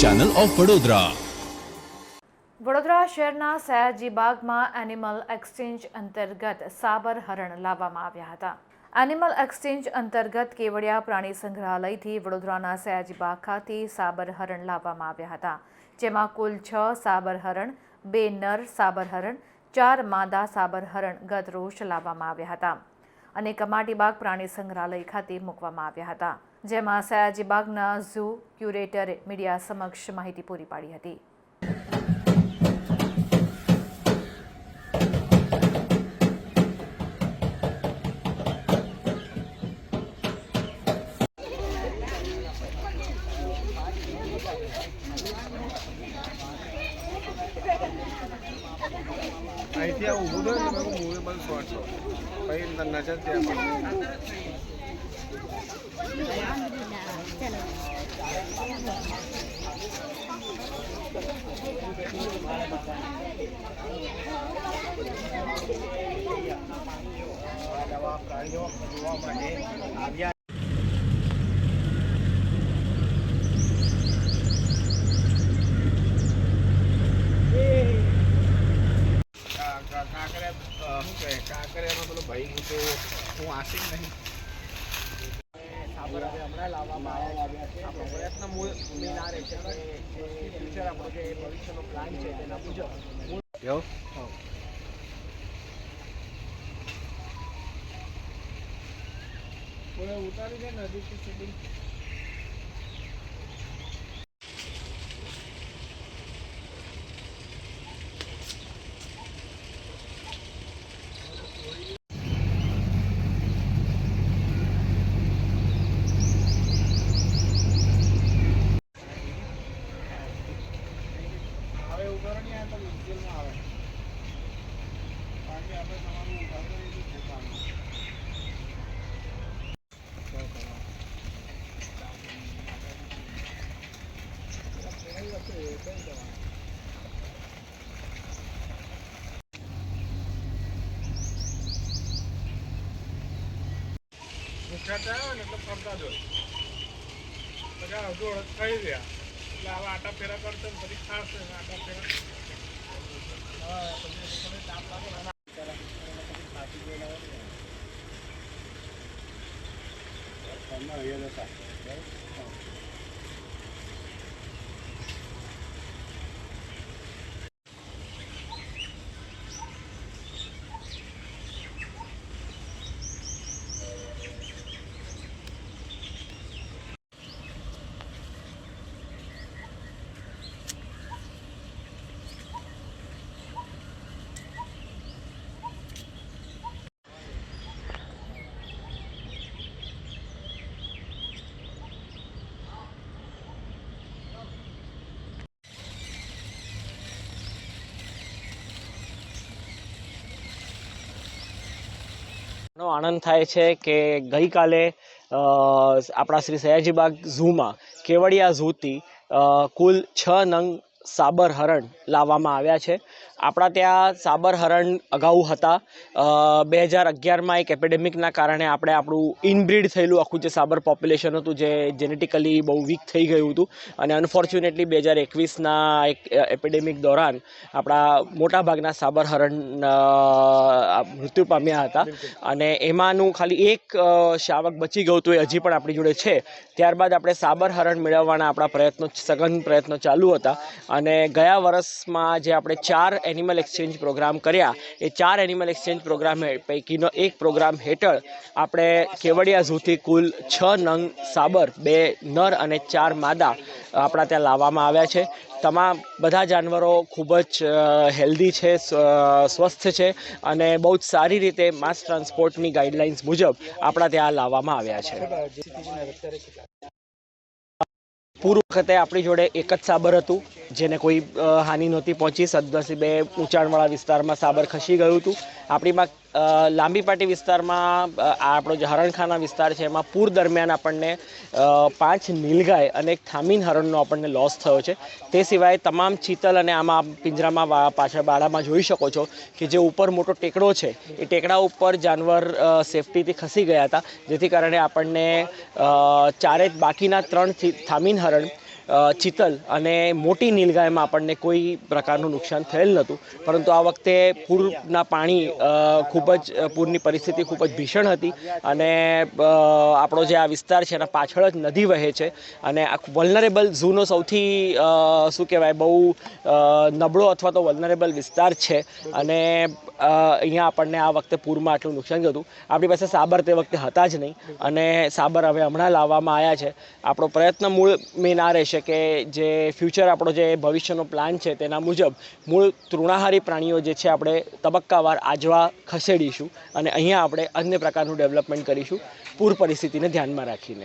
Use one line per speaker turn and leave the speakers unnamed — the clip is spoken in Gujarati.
ચેનલ ઓફ વડોદરા
વડોદરા શહેરના સયાજી બાગમાં એનિમલ એક્સચેન્જ અંતર્ગત સાબર હરણ લાવવામાં આવ્યા હતા. એનિમલ એક્સચેન્જ અંતર્ગત કેવડિયા પ્રાણી સંગ્રહાલયથી વડોદરાના સયાજીબાગ ખાતે સાબર હરણ લાવવામાં આવ્યા હતા. જેમાં કુલ છ સાબર હરણ, બે નર સાબર હરણ, ચાર માદા સાબર હરણ ગત રોજ લાવવામાં આવ્યા હતા. અને કમાટીબાગ પ્રાણી સંગ્રહાલય ખાતે મૂકવામાં આવ્યા હતા. જેમાં સયાજીબાગના ઝૂ ક્યુરેટરે મીડિયા સમક્ષ માહિતી પૂરી પાડી હતી.
અહીંથી આ ઊભું થયું ને મૂવેબલ શોટ છો. પછી નજર ત્યાં પડે જોવા કા- કાંકરિયા અ, શું કહે? કાંકરિયાનો પેલો ભાઈ હું તો હું આશિક નહીં. સાબર હમણાં લાવવામાં આવ્યા છે. આપણો પ્રયત્ન મૂળ રહે છે ફ્યુચર આપણો જે ભવિષ્યનો પ્લાન છે તેના મુજબ. કોઈ ઉતારી દે નજીકથી નહીં આવે. બાકી આપણે તમારું ઉતારો એ જ પોતાનું મુખ્યત્વે આવે ને ફરતા જ હોય પછી આ અડધો થઈ ગયા. એટલે હવે આટા ફેરા કરશે ને પછી ખાશે. ને આટા ફેરા થાકી ગયેલા હોય ને.
આનંદ થાય છે કે ગઈકાલે આપણા શ્રી સયાજીબાગ ઝૂમાં કેવડિયા ઝૂથી કુલ છ નંગ સાબર હરણ લાવવામાં આવ્યા છે આપણા ત્યાં સાબર હરણ અગાઉ હતા. બે હજાર અગિયારમાં એક એપેડેમિકના કારણે આપણે આપણું ઇનબ્રીડ થયેલું આખું જે સાબર પોપ્યુલેશન હતું જે જેનેટિકલી બહુ વીક થઈ ગયું હતું. અને અનફોર્ચ્યુનેટલી બે હજાર એકવીસના એક એપેડેમિક દોરાન આપણા મોટાભાગના સાબર હરણ મૃત્યુ પામ્યા હતા. અને એમાંનું ખાલી એક શાવક બચી ગયું હતું એ હજી પણ આપણી જોડે છે. ત્યારબાદ આપણે સાબર હરણ મેળવવાના આપણા પ્રયત્નો સઘન પ્રયત્નો ચાલુ હતા. અને ગયા વર્ષમાં જે આપણે ચાર એનિમલ એક્સચેન્જ પ્રોગ્રામ કર્યા. એ ચાર એનિમલ એક્સચેન્જ પ્રોગ્રામ પૈકીનો એક પ્રોગ્રામ હેઠળ આપણે કેવડિયા ઝૂથી કુલ છ નંગ સાબર, બે નર અને ચાર માદા આપણા ત્યાં લાવવામાં આવ્યા છે. તમામ બધા જાનવરો ખૂબ જ હેલ્ધી છે, સ્વ- સ્વસ્થ છે અને બહુ જ સારી રીતે માસ ટ્રાન્સપોર્ટની ગાઈડલાઇન્સ મુજબ આપણા ત્યાં લાવવામાં આવ્યા છે. પૂર્વ વખતે આપણી જોડે એક જ સાબર હતું, જેને કોઈ હાનિ નહોતી પહોંચી. સદનસીબે ઊંચાણવાળા વિસ્તારમાં સાબર ખસી ગયું હતું. આપણીમાં લાંબી પાટી વિસ્તારમાં આ આપણો જે હરણખાના વિસ્તાર છે, એમાં પૂર દરમિયાન આપણને પાંચ નીલગાય અને એક થામીન હરણનો આપણને લોસ થયો છે. તે સિવાય તમામ ચીતલ અને આમાં પિંજરામાં પાછળ બાળામાં જોઈ શકો છો કે જે ઉપર મોટો ટેકડો છે, એ ટેકડા ઉપર જાનવર સેફટીથી ખસી ગયા હતા. જેથી કારણે આપણને ચારે બાકીના ત્રણ થામીન હરણ ચિતલ અને મોટી નીલગાયમાં આપણને કોઈ પ્રકારનું નુકસાન થયેલ નહોતું. પરંતુ આ વખતે પૂરના પાણી ખૂબ જ પૂરની પરિસ્થિતિ ખૂબ જ ભીષણ હતી અને આપણો જે આ વિસ્તાર છે એના પાછળ જ નદી વહે છે અને આ વલનરેબલ ઝૂનો સૌથી શું કહેવાય, બહુ નબળો અથવા તો વલનરેબલ વિસ્તાર છે અને અહીંયા આપણને આ વખતે પૂરમાં આટલું નુકસાન થયું આપણી પાસે સાબર તે વખતે હતા જ નહીં અને સાબર હવે હમણાં લાવવામાં આવ્યા છે. આપણો પ્રયત્ન મૂળ મેન આ રહેશે કે જે ફ્યુચર આપણો જે ભવિષ્યનો પ્લાન છે તેના મુજબ મૂળ તૃણાહારી પ્રાણીઓ જે છે આપણે તબક્કાવાર આજવા ખસેડીશું અને અહીંયા આપણે અન્ય પ્રકારનું ડેવલપમેન્ટ કરીશું. પૂર પરિસ્થિતિને ધ્યાનમાં રાખીને.